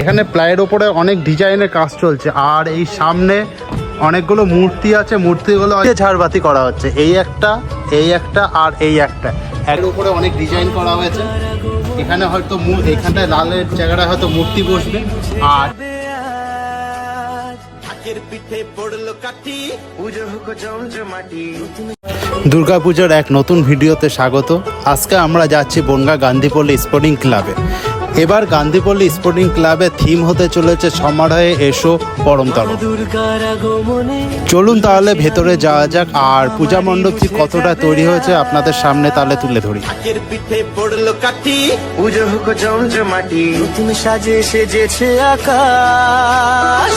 এখানে প্লাইয়ের ওপরে অনেক ডিজাইনের কাজ চলছে। আর এই সামনে অনেকগুলো মূর্তি আছে মূর্তিগুলো ঝাড়বাতি করা হচ্ছে। এই একটা এই একটা আর এই একটা। এর উপরে অনেক ডিজাইন করা হয়েছে। এখানে হয়তো এখানটায় লালের জায়গাটায় হয়তো মূর্তি বসবে। আর দুর্গাপুজোর এক নতুন ভিডিওতে স্বাগত। আজকে আমরা যাচ্ছি বনগা গান্ধীপল্লী স্পোর্টিং ক্লাবে। এবার গান্ধীপল্লী স্পোর্টিং ক্লাবে থিম হতে চলেছে সমারোহে এসো পরমতর। চলুন তাহলে ভেতরে যাওয়া যাক, আর পূজা মণ্ডপটি কতটা তৈরি হয়েছে আপনাদের সামনে তাহলে তুলে ধরি। সাজে সেজেছে আকাশ।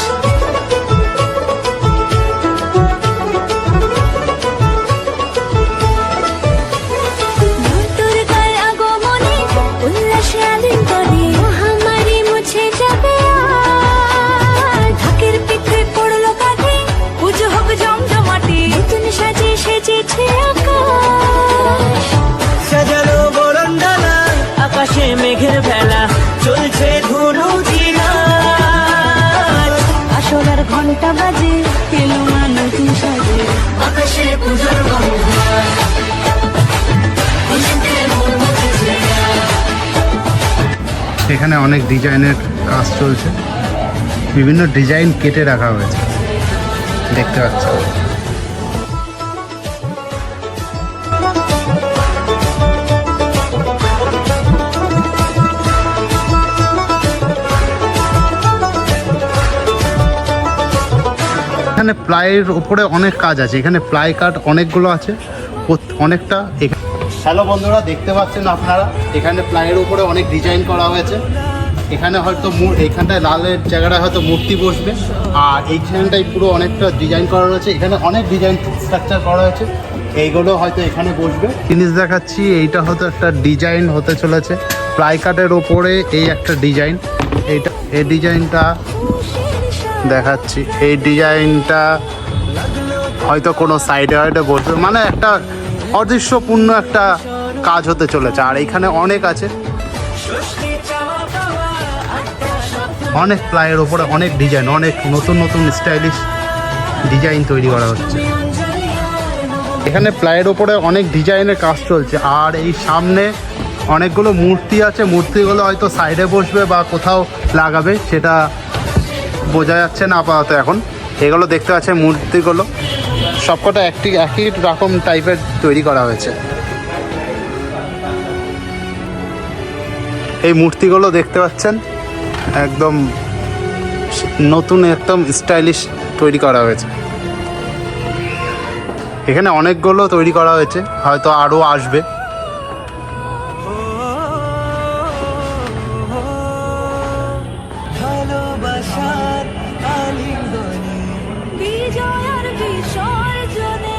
আকাশে মেঘের ভেলা চলছে ধনু আসলার ঘণ্টা বাজে এলো মা নতুন সাজে। আকাশে পুজোর এখানে অনেক ডিজাইনের কাজ চলছে। বিভিন্ন ডিজাইন কেটে রাখা হয়েছে। দেখতে পাচ্ছ। এখানে প্লাইয়ের উপরে অনেক কাজ আছে। এখানে প্লাই কাঠ অনেকগুলো আছে। অনেকটা হ্যালো বন্ধুরা, দেখতে পাচ্ছেন আপনারা? এখানে প্লাইয়ের উপরে অনেক ডিজাইন করা হয়েছে। এখানে হয়তো এখানটায় লালের জায়গাটায় হয়তো মূর্তি বসবে। আর এইখানটায় পুরো অনেকটা ডিজাইন করা রয়েছে। এখানে অনেক ডিজাইন স্ট্রাকচার করা হয়েছে। এইগুলো হয়তো এখানে বসবে। জিনিস দেখাচ্ছি, এইটা হয়তো একটা ডিজাইন হতে চলেছে। প্লাই কাঠের ওপরে এই একটা ডিজাইন। এইটা এই ডিজাইনটা দেখাচ্ছি। এই ডিজাইনটা হয়তো কোনো সাইডে হয়তো বসবে মানে একটা অদৃশ্যপূর্ণ একটা কাজ হতে চলেছে। আর এখানে অনেক আছে। অনেক প্লাইয়ের ওপরে অনেক ডিজাইন, অনেক নতুন নতুন স্টাইলিশ ডিজাইন তৈরি করা হচ্ছে। এখানে প্লাইয়ের ওপরে অনেক ডিজাইনের কাজ চলছে। আর এই সামনে অনেকগুলো মূর্তি আছে। মূর্তিগুলো হয়তো সাইডে বসবে বা কোথাও লাগাবে, সেটা বোঝা যাচ্ছে না আপাতত এখন। এগুলো দেখতে পাচ্ছে মূর্তিগুলো। সবকটা একটি, একই রকম টাইপের তৈরি করা হয়েছে। এই মূর্তিগুলো দেখতে পাচ্ছেন, একদম নতুন, একদম স্টাইলিশ তৈরি করা হয়েছে। এখানে অনেকগুলো তৈরি করা হয়েছে, হয়তো আরও আসবে।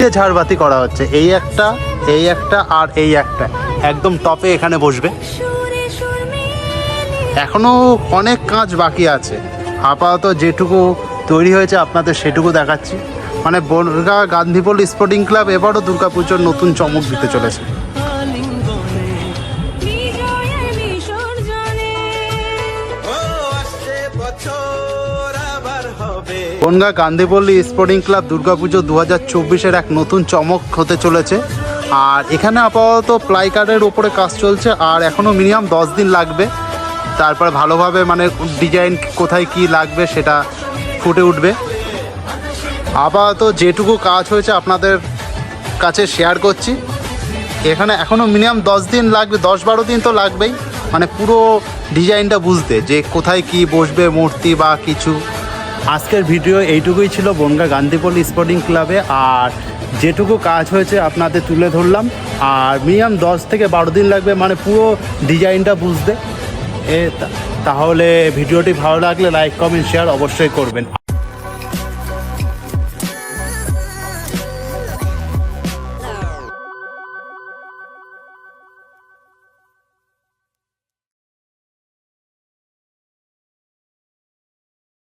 বিসর্জনে ঝাড়বাতি করা হচ্ছে। এই একটা এই একটা আর এই একটা। একদম টপে এখানে বসবে। এখনও অনেক কাজ বাকি আছে। আপাতত যেটুকু তৈরি হয়েছে আপনাদের সেটুকু দেখাচ্ছি। মানে বনগা গান্ধীপল স্পোর্টিং ক্লাব এবারও দুর্গাপুজোর নতুন চমক দিতে চলেছে। বনগা গান্ধীপল্লী স্পোর্টিং ক্লাব দুর্গাপুজো দু হাজার চব্বিশের এক নতুন চমক হতে চলেছে। আর এখানে আপাতত প্লাই কার্ডের উপরে কাজ চলছে, আর এখনও মিনিমাম দশ দিন লাগবে। তারপর ভালোভাবে মানে ডিজাইন কোথায় কি লাগবে সেটা ফুটে উঠবে। আপাতত যেটুকু কাজ হয়েছে আপনাদের কাছে শেয়ার করছি। এখানে এখনও মিনিমাম দশ দিন লাগবে, দশ বারো দিন তো লাগবেই। মানে পুরো ডিজাইনটা বুঝতে যে কোথায় কি বসবে, মূর্তি বা কিছু। আজকের ভিডিও এইটুকুই ছিল বনগা গান্ধীপল্লী স্পোর্টিং ক্লাবে, আর যেটুকু কাজ হয়েছে আপনাদের তুলে ধরলাম। আর মিনিমাম দশ থেকে বারো দিন লাগবে মানে পুরো ডিজাইনটা বুঝতে। এ তাহলে ভিডিওটি ভালো লাগলে লাইক, কমেন্ট, শেয়ার অবশ্যই করবেন।